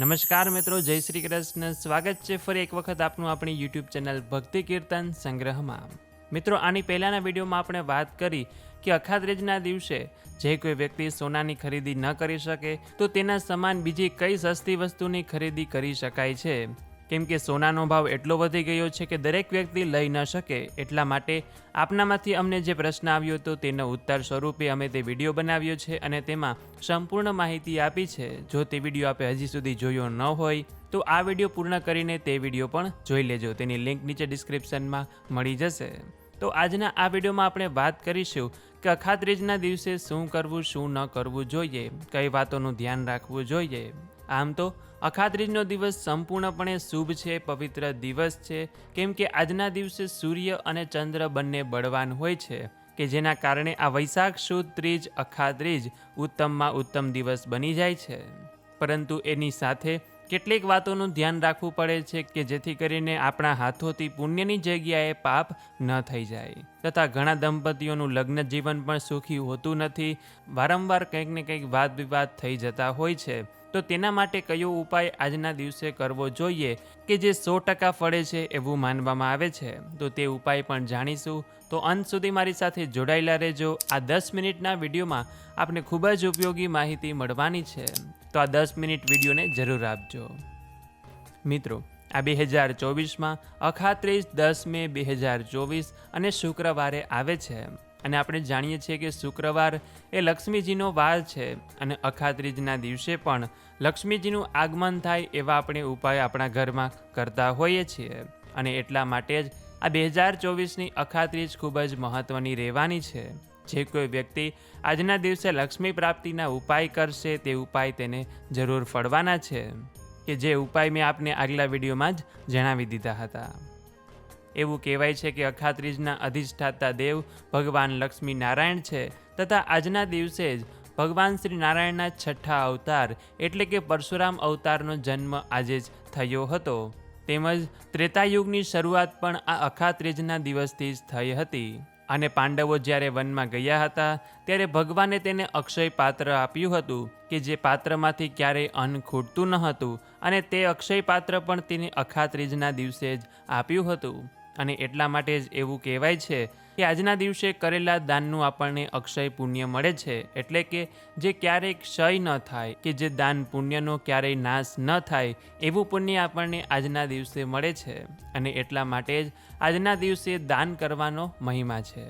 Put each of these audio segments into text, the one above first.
નમસ્કાર મિત્રો, જય શ્રી કૃષ્ણ. સ્વાગત છે ફરી એક વખત આપનું આપણી યુટ્યુબ ચેનલ ભક્તિ કીર્તન સંગ્રહમાં. મિત્રો, આની પહેલાંના વિડીયોમાં આપણે વાત કરી કે અખાત્રીજના દિવસે જે કોઈ વ્યક્તિ સોનાની ખરીદી ન કરી શકે, તો તેના સમાન બીજી કઈ સસ્તી વસ્તુની ખરીદી કરી શકાય છે? કેમ કે સોનાનો ભાવ એટલો વધી ગયો છે કે દરેક વ્યક્તિ લઈ ન શકે, એટલા માટે આપનામાંથી અમને જે પ્રશ્ન આવ્યો હતો તેનો ઉત્તર સ્વરૂપે અમે તે વીડિયો બનાવ્યો છે અને તેમાં સંપૂર્ણ માહિતી આપી છે. જો તે વીડિયો આપે હજી સુધી જોયો ન હોય, તો આ વીડિયો પૂર્ણ કરીને તે વીડિયો પણ જોઈ લેજો. તેની લિંક નીચે ડિસ્ક્રિપ્શનમાં મળી જશે. તો આજના આ વિડીયોમાં આપણે વાત કરીશું કે અખાત્રીજના દિવસે શું કરવું, શું ન કરવું જોઈએ. કઈ વાતોનું ધ્યાન રાખવું જોઈએ. આમ તો અખાત્રીજનો દિવસ સંપૂર્ણપણે શુભ છે, પવિત્ર દિવસ છે, કેમ કે આજના દિવસે સૂર્ય અને ચંદ્ર બંને બળવાન હોય છે, કે જેના કારણે આ વૈશાખ, સુદ, ત્રીજ, અખાત્રીજ ઉત્તમમાં ઉત્તમ દિવસ બની જાય છે. પરંતુ એની સાથે કેટલીક વાતોનું ધ્યાન રાખવું પડે છે કે જેથી કરીને આપણા હાથોથી પુણ્યની જગ્યાએ પાપ ન થઈ જાય. તથા ઘણા દંપતીઓનું લગ્ન જીવન પણ સુખી હોતું નથી. વારંવાર કંઈક ને કંઈક વાદ વિવાદ થઈ જતા હોય છે. તો તેના માટે કયો ઉપાય આજના દિવસે કરવો જોઈએ કે જે સો ટકા ફળે છે એવું માનવામાં આવે છે? તો તે ઉપાય પણ જાણીશું. તો અંત સુધી મારી સાથે જોડાયેલા રહેજો. આ દસ મિનિટના વિડીયોમાં આપને ખૂબ જ ઉપયોગી માહિતી મળવાની છે. તો આ દસ મિનિટ વિડીયોને જરૂર આપજો. મિત્રો, આ બે હજાર ચોવીસમાં અખાત્રીસ દસ મે બે હજાર ચોવીસ અને શુક્રવારે આવે છે. અને આપણે જાણીએ છીએ કે શુક્રવાર એ લક્ષ્મીજીનો વાર છે અને અખાત્રીજના દિવસે પણ લક્ષ્મીજીનું આગમન થાય એવા આપણે ઉપાય આપણા ઘરમાં કરતા હોઈએ છીએ. અને એટલા માટે જ આ બે હજાર ચોવીસની અખાત્રીજ ખૂબ જ મહત્ત્વની રહેવાની છે. જે કોઈ વ્યક્તિ આજના દિવસે લક્ષ્મી પ્રાપ્તિના ઉપાય કરશે તે ઉપાય તેને જરૂર ફળવાના છે. કે જે ઉપાય મેં આપને આગલા વિડીયોમાં જ જણાવી દીધા હતા. એવું કહેવાય છે કે અખાત્રીજના અધિષ્ઠાતા દેવ ભગવાન લક્ષ્મી નારાયણ છે તથા આજના દિવસે જ ભગવાન શ્રી નારાયણના છઠ્ઠા અવતાર એટલે કે પરશુરામ અવતારનો જન્મ આજે જ થયો હતો. તેમજ ત્રેતાયુગની શરૂઆત પણ આ અખાત્રીજના દિવસથી જ થઈ હતી. અને પાંડવો જ્યારે વનમાં ગયા હતા, ત્યારે ભગવાને તેને અક્ષય પાત્ર આપ્યું હતું કે જે પાત્રમાંથી ક્યારેય અન્ન ખૂટતું ન હતું અને તે અક્ષય પાત્ર પણ તેને અખાત્રીજના દિવસે જ આપ્યું હતું. અને એટલા માટે જ એવું કહેવાય છે કે આજના દિવસે કરેલા દાનનું આપણને અક્ષય પુણ્ય મળે છે. એટલે કે જે ક્યારેય ક્ષય ન થાય, કે જે દાન પુણ્યનો ક્યારેય નાશ ન થાય, એવું પુણ્ય આપણને આજના દિવસે મળે છે. અને એટલા માટે જ આજના દિવસે દાન કરવાનો મહિમા છે.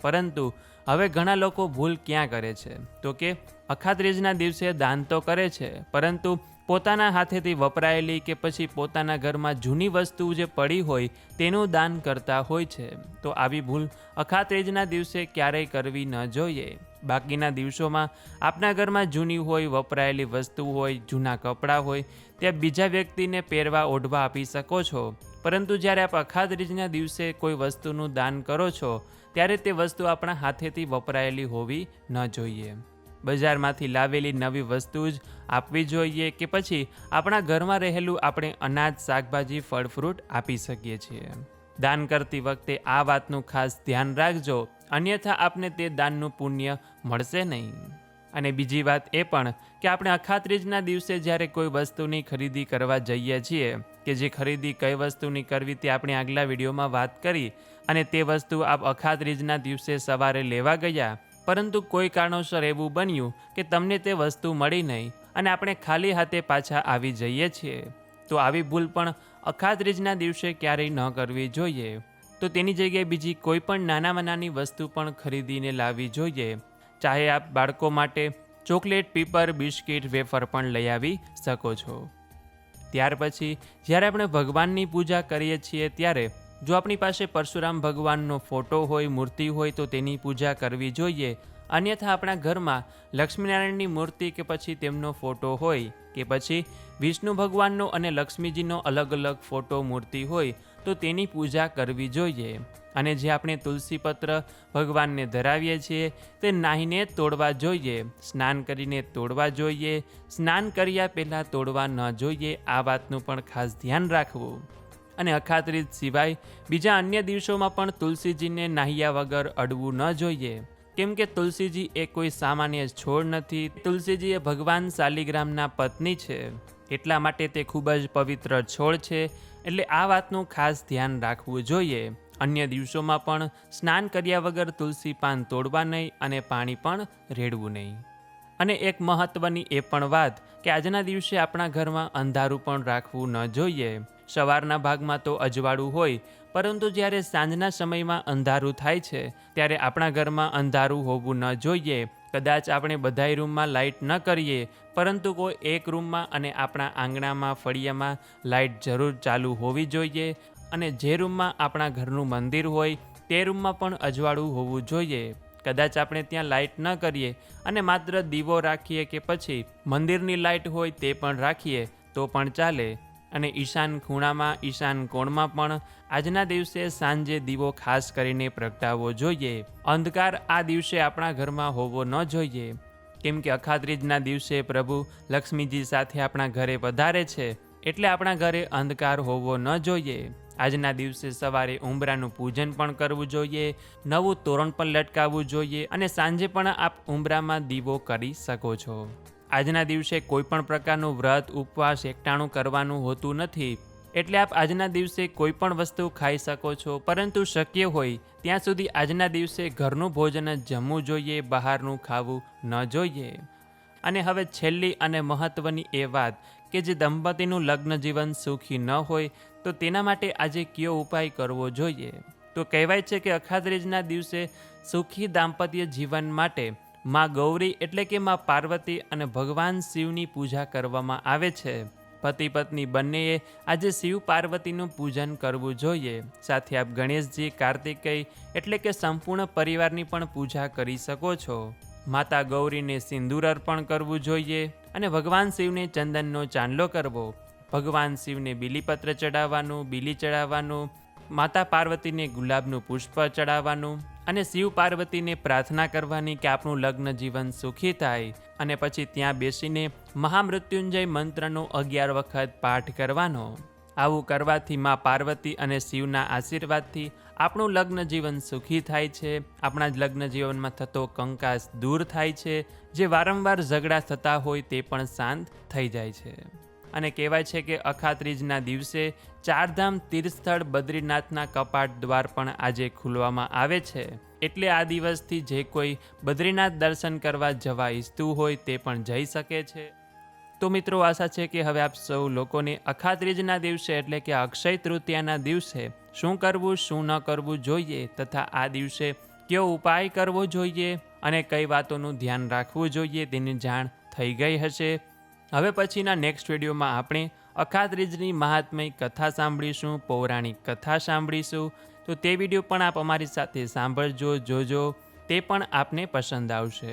પરંતુ હવે ઘણા લોકો ભૂલ ક્યાં કરે છે? તો કે અખાત્રીજના દિવસે દાન તો કરે છે, પરંતુ પોતાના હાથેથી વપરાયેલી કે પછી પોતાના ઘરમાં જૂની વસ્તુ જે પડી હોય તેનું દાન કરતા હોય છે. તો આવી ભૂલ અખાત્રીજના દિવસે ક્યારેય કરવી ન જોઈએ. બાકીના દિવસોમાં આપના ઘરમાં જૂની હોય, વપરાયેલી વસ્તુ હોય, જૂના કપડાં હોય, ત્યાં બીજા વ્યક્તિને પહેરવા, ઓઢવા આપી શકો છો. પરંતુ જ્યારે આપ અખાત્રીજના દિવસે કોઈ વસ્તુનું દાન કરો છો ત્યારે તે વસ્તુ આપણા હાથેથી વપરાયેલી હોવી ન જોઈએ. બજારમાંથી લાવેલી નવી વસ્તુ જ આપવી જોઈએ કે પછી આપણા ઘરમાં રહેલું આપણે અનાજ, શાકભાજી, ફળ, ફ્રૂટ આપી શકીએ છીએ. દાન કરતી વખતે આ વાતનું ખાસ ધ્યાન રાખજો, અન્યથા આપને તે દાનનું પુણ્ય મળશે નહીં. અને બીજી વાત એ પણ કે આપણે અખાત્રીજના દિવસે જ્યારે કોઈ વસ્તુની ખરીદી કરવા જઈએ છીએ કે જે ખરીદી કઈ વસ્તુની કરવી તે આપણે આગલા વિડીયોમાં વાત કરી અને તે વસ્તુ આપ અખાત્રીજના દિવસે સવારે લેવા ગયા, પરંતુ કોઈ કારણોસર એવું બન્યું કે તમને તે વસ્તુ મળી નહીં અને આપણે ખાલી હાથે પાછા આવી જઈએ છીએ. તો આવી ભૂલ પણ અખાત્રીજના દિવસે ક્યારેય ન કરવી જોઈએ. તો તેની જગ્યાએ બીજી કોઈ પણ નાનામાં નાની વસ્તુ પણ ખરીદીને લાવવી જોઈએ. ચાહે આપ બાળકો માટે ચોકલેટ, પીપર, બિસ્કિટ, વેફર પણ લઈ આવી શકો છો. ત્યાર પછી જ્યારે આપણે ભગવાનની પૂજા કરીએ છીએ ત્યારે જો આપણી પાસે પરશુરામ ભગવાનનો ફોટો હોય, મૂર્તિ હોય, તો તેની પૂજા કરવી જોઈએ. અન્યથા આપણા ઘરમાં લક્ષ્મીનારાયણની મૂર્તિ કે પછી તેમનો ફોટો હોય કે પછી વિષ્ણુ ભગવાનનો અને લક્ષ્મીજીનો અલગ અલગ ફોટો મૂર્તિ હોય, તો તેની પૂજા કરવી જોઈએ. અને જે આપણે તુલસીપત્ર ભગવાનને ધરાવીએ છીએ, તે નાહીને તોડવા જોઈએ. સ્નાન કરીને તોડવા જોઈએ. સ્નાન કર્યા પહેલાં તોડવા ન જોઈએ, આ વાતનું પણ ખાસ ધ્યાન રાખવું. અને અખાત્રીજ સિવાય બીજા અન્ય દિવસોમાં પણ તુલસીજીને નાહ્યા વગર અડવું ન જોઈએ. કેમ કે તુલસીજી એ કોઈ સામાન્ય છોડ નથી, તુલસીજી એ ભગવાન શાલિગ્રામના પત્ની છે. એટલા માટે તે ખૂબ જ પવિત્ર છોડ છે, એટલે આ વાતનું ખાસ ધ્યાન રાખવું જોઈએ. અન્ય દિવસોમાં પણ સ્નાન કર્યા વગર તુલસી પાન તોડવા નહીં અને પાણી પણ રેડવું નહીં. અને એક મહત્વની એ પણ વાત કે આજના દિવસે આપણા ઘરમાં અંધારું પણ રાખવું ન જોઈએ. સવારના ભાગમાં તો અજવાળું હોય, પરંતુ જ્યારે સાંજના સમયમાં અંધારું થાય છે, ત્યારે આપણા ઘરમાં અંધારું હોવું ન જોઈએ. કદાચ આપણે બધાય રૂમમાં લાઇટ ન કરીએ, પરંતુ કોઈ એક રૂમમાં અને આપણા આંગણામાં, ફળિયામાં લાઇટ જરૂર ચાલુ હોવી જોઈએ અને જે રૂમમાં આપણા ઘરનું મંદિર હોય, તે રૂમમાં પણ અજવાળું હોવું જોઈએ. કદાચ આપણે ત્યાં લાઇટ ન કરીએ અને માત્ર દીવો રાખીએ કે પછી મંદિરની લાઇટ હોય તે પણ રાખીએ, તો પણ ચાલે. અને ઈશાન ખૂણામાં, ઈશાન કોણમાં પણ આજના દિવસે સાંજે દીવો ખાસ કરીને પ્રગટાવવો જોઈએ. અંધકાર આ દિવસે આપણા ઘરમાં હોવો ન જોઈએ. કેમ કે અખાત્રીજના દિવસે પ્રભુ લક્ષ્મીજી સાથે આપણા ઘરે વધારે છે, એટલે આપણા ઘરે અંધકાર હોવો ન જોઈએ. આજના દિવસે સવારે ઉંબરાનું પૂજન પણ કરવું જોઈએ, નવું તોરણ પણ લટકાવવું જોઈએ અને સાંજે પણ આપ ઉંબરામાં દીવો કરી શકો છો. આજના દિવસે કોઈ પણ પ્રકારનું વ્રત, ઉપવાસ એકટાણું કરવાનું હોતું નથી, એટલે આપ આજના દિવસે કોઈ પણ વસ્તુ ખાઈ શકો છો, પરંતુ શક્ય હોય ત્યાં સુધી આજના દિવસે ઘરનું ભોજન જ જમવું જોઈએ, બહારનું ખાવું ન જોઈએ. અને હવે છેલ્લી અને મહત્ત્વની એ વાત કે જે દંપતીનું લગ્ન જીવન સુખી ન હોય, તો તેના માટે આજે કયો ઉપાય કરવો જોઈએ? તો કહેવાય છે કે અખાત્રીજના દિવસે સુખી દાંપત્ય જીવન માટે માં ગૌરી એટલે કે માં પાર્વતી અને ભગવાન શિવની પૂજા કરવામાં આવે છે. પતિ પત્ની બંનેએ આજે શિવ પાર્વતીનું પૂજન કરવું જોઈએ. સાથે આપ ગણેશજી, કાર્તિકેય એટલે કે સંપૂર્ણ પરિવારની પણ પૂજા કરી શકો છો. માતા ગૌરીને સિંદૂર અર્પણ કરવું જોઈએ. અને ભગવાન શિવને ચંદનનો ચાંદલો કરવો. ભગવાન શિવને બીલીપત્ર ચડાવવાનું, બીલી ચડાવવાનું, માતા પાર્વતીને ગુલાબનું પુષ્પ ચડાવવાનું અને શિવ પાર્વતીને પ્રાર્થના કરવાની કે આપણું લગ્ન જીવન સુખી થાય. અને પછી ત્યાં બેસીને મહામૃત્યુંજય મંત્રનો અગિયાર વખત પાઠ કરવાનો. આવું કરવાથી મા પાર્વતી અને શિવના આશીર્વાદથી આપણું લગ્ન જીવન સુખી થાય છે. આપણા જ લગ્ન જીવનમાં થતો કંકાસ દૂર થાય છે. જે વારંવાર ઝઘડા થતા હોય તે પણ શાંત થઈ જાય છે. અને કહેવાય છે કે અખાત્રીજના દિવસે ચારધામ તીર્થસ્થળ બદ્રીનાથના કપાટ દ્વાર પણ આજે ખુલવામાં આવે છે. એટલે આ દિવસથી જે કોઈ બદ્રીનાથ દર્શન કરવા જવા ઈચ્છતું હોય તે પણ જઈ શકે છે. તો મિત્રો આશા છે કે હવે આપ સૌ લોકોને અખાત્રીજના દિવસે એટલે કે અક્ષય તૃતીયાના દિવસે શું કરવું, શું ન કરવું જોઈએ તથા આ દિવસે કયો ઉપાય કરવો જોઈએ અને કઈ વાતોનું ધ્યાન રાખવું જોઈએ તેની જાણ થઈ ગઈ હશે. હવે પછીના નેક્સ્ટ વિડીયોમાં આપણે અખાત્રીજની મહાત્મય કથા સાંભળીશું, પૌરાણિક કથા સાંભળીશું. તો તે વીડિયો પણ આપ અમારી સાથે સાંભળજો, જોજો, તે પણ આપને પસંદ આવશે.